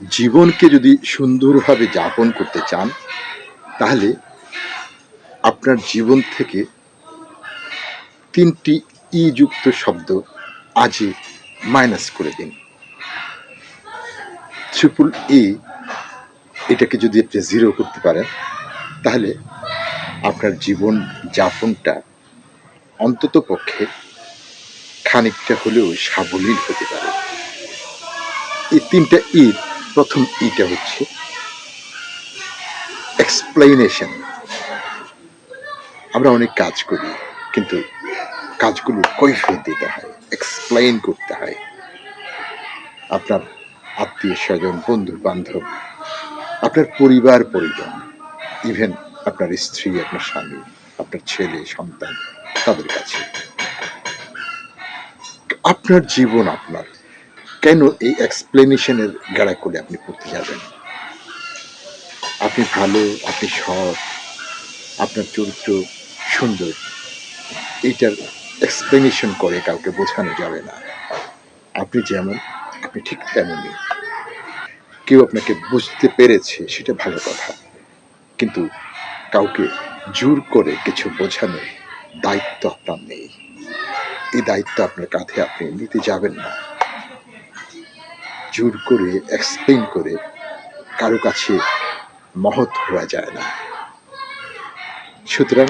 জীবনকে যদি সুন্দরভাবে যাপন করতে চান, তাহলে আপনার জীবন থেকে তিনটি ই যুক্ত শব্দ আজই মাইনাস করে দিন। ট্রিপল ই এটাকে যদি আপনি জিরো করতে পারেন, তাহলে আপনার জীবন যাপনটা অন্তত পক্ষে খানিকটা হলেও সাবলীল হতে পারে। এই তিনটা ই প্রথম ইটা হচ্ছে এক্সপ্লেনেশন আমরা অনেক কাজ করি, কিন্তু কাজগুলো কৈফিয়ত দিতে হয় এক্সপ্লেইন করতে হয়। আপনার আত্মীয় স্বজন বন্ধু বান্ধব আপনার পরিবার, পরিজন ইভেন আপনার স্ত্রী, আপনার স্বামী, আপনার ছেলে, সন্তান, তাদের কাছে। আপনার জীবন আপনার। কেন এই এক্সপ্লেনেশনের গাড়া করে আপনি পড়তে যাবেন? আপনি ভালো, আপনি সৎ, আপনার চরিত্র সুন্দর এইটার এক্সপ্লেনেশন করে কাউকে বোঝানো যাবে না। আপনি যেমন, আপনি ঠিক তেমনই। কেউ আপনাকে বুঝতে পেরেছে, সেটা ভালো কথা। কিন্তু কাউকে জোর করে কিছু বোঝানোর দায়িত্ব আপনার নেই। এই দায়িত্ব আপনার কাঁধে আপনি নিতে যাবেন না। জোর করে এক্সপ্লেন করে কারও কাছে মহৎ হওয়া যায় না। সুতরাং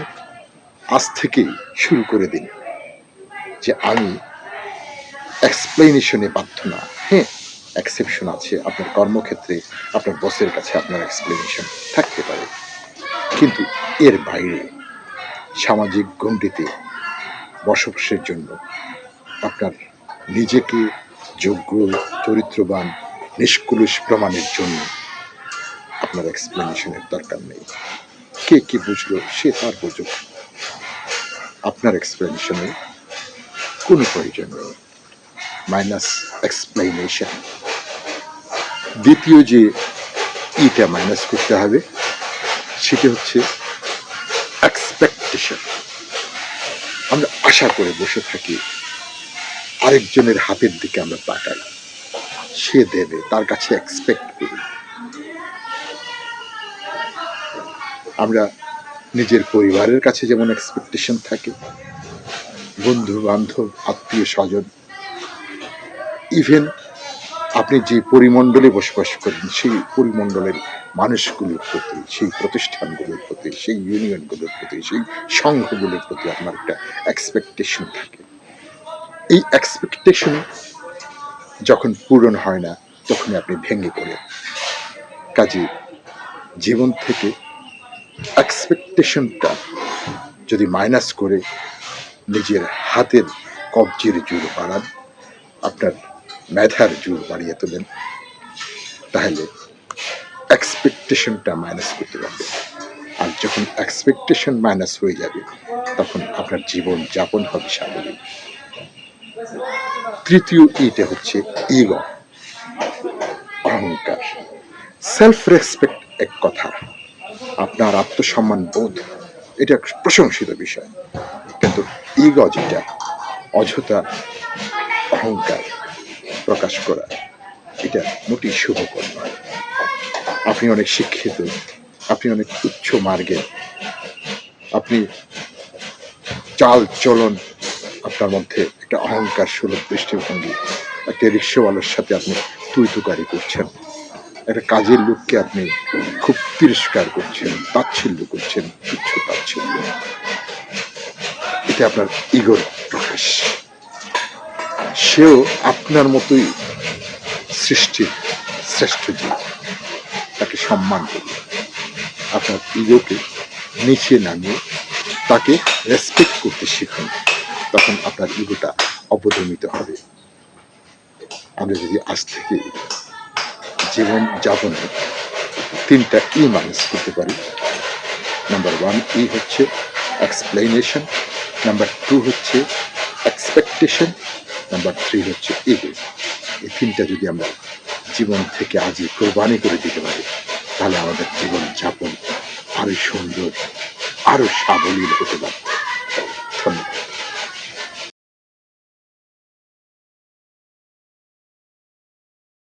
আজ থেকেই শুরু করে দিন যে আমি এক্সপ্লেনেশনে বাধ্য না। হ্যাঁ এক্সেপশন আছে আপনার কর্মক্ষেত্রে, আপনার বসের কাছে আপনার এক্সপ্লেনেশন থাকতে পারে। কিন্তু এর বাইরে সামাজিক গণ্ডিতে বসবাসের জন্য আপনার নিজেকে যোগ্য চরিত্রবান, নিষ্কুলুষ প্রমাণের জন্য। আপনার এক্সপ্লেনেশনের দরকার নেই। কে কি বুঝলো, সে তার বুঝুক। আপনার এক্সপ্লেনেশনের কোনো প্রয়োজন নেই। মাইনাস এক্সপ্লেনেশন দ্বিতীয় যে ইটা মাইনাস করতে হবে, সেটা হচ্ছে এক্সপেকটেশন আমরা আশা করে বসে থাকি। আরেকজনের হাতের দিকে আমরা পাঠাই সে দেবে, তার কাছে এক্সপেক্ট করি। আমরা নিজের পরিবারের কাছে যেমন এক্সপেকটেশন থাকে বন্ধু বান্ধব আত্মীয় স্বজন ইভেন আপনি যে পরিমণ্ডলে বসবাস করেন, সেই পরিমণ্ডলের মানুষগুলোর প্রতি, সেই প্রতিষ্ঠানগুলোর প্রতি, সেই ইউনিয়নগুলোর প্রতি, সেই সংঘগুলোর প্রতি আপনার একটা এক্সপেকটেশন থাকে। এই এক্সপেকটেশন যখন পূরণ হয় না, তখনই আপনি ভেঙে পড়েন। কাজে জীবন থেকে এক্সপেকটেশনটা যদি মাইনাস করে নিজের হাতের কবজির জোর বাড়ান, আপনার মেধার জোর বাড়িয়ে তোলেন, তাহলে এক্সপেকটেশনটা মাইনাস করতে পারবেন। আর যখন এক্সপেকটেশন মাইনাস হয়ে যাবে, তখন আপনার জীবন যাপন হবে স্বাভাবিক। তৃতীয় ইটা হচ্ছে ইগো, অহংকার। সেলফ রেসপেক্ট এক কথা। আপনার আত্মসম্মান বোধ, এটা প্রশংসিত বিষয়। কিন্তু ইগো যেটা, অযথা অহংকার প্রকাশ করা, এটা মোটেই শুভকর নয়। আপনি অনেক শিক্ষিত, আপনি অনেক উচ্চ মার্গের। আপনি চাল চলন আপনার মধ্যে একটা অহংকার সুলভ দৃষ্টিভঙ্গি, একটা রিক্সাওয়ালার সাথে আপনি তুই তুকারি করছেন। একটা কাজের লোককে আপনি খুব তিরস্কার করছেন, তাচ্ছিল্য করছেন, তুচ্ছ তাচ্ছিল্য। এটা আপনার ইগোর প্রকাশ। সেও আপনার মতোই সৃষ্টির শ্রেষ্ঠ জীব। তাকে সম্মান করুন। আপনার ইগোকে নিচে নামিয়ে তাকে রেসপেক্ট করতে শিখুন। তখন আপনার ইগোটা অবদমিত হবে। আমরা যদি আজ থেকে জীবন যাপনে তিনটা ই মাইনাস করতে পারি নাম্বার ওয়ান ই হচ্ছে এক্সপ্লেনেশন নাম্বার টু হচ্ছে এক্সপেকটেশন নাম্বার থ্রি হচ্ছে ইগো এই তিনটা যদি আমরা জীবন থেকে আজই কোরবানি করে দিতে পারি, তাহলে আমাদের জীবন যাপন আরও সুন্দর, আরও সাবলীল হতে পারে।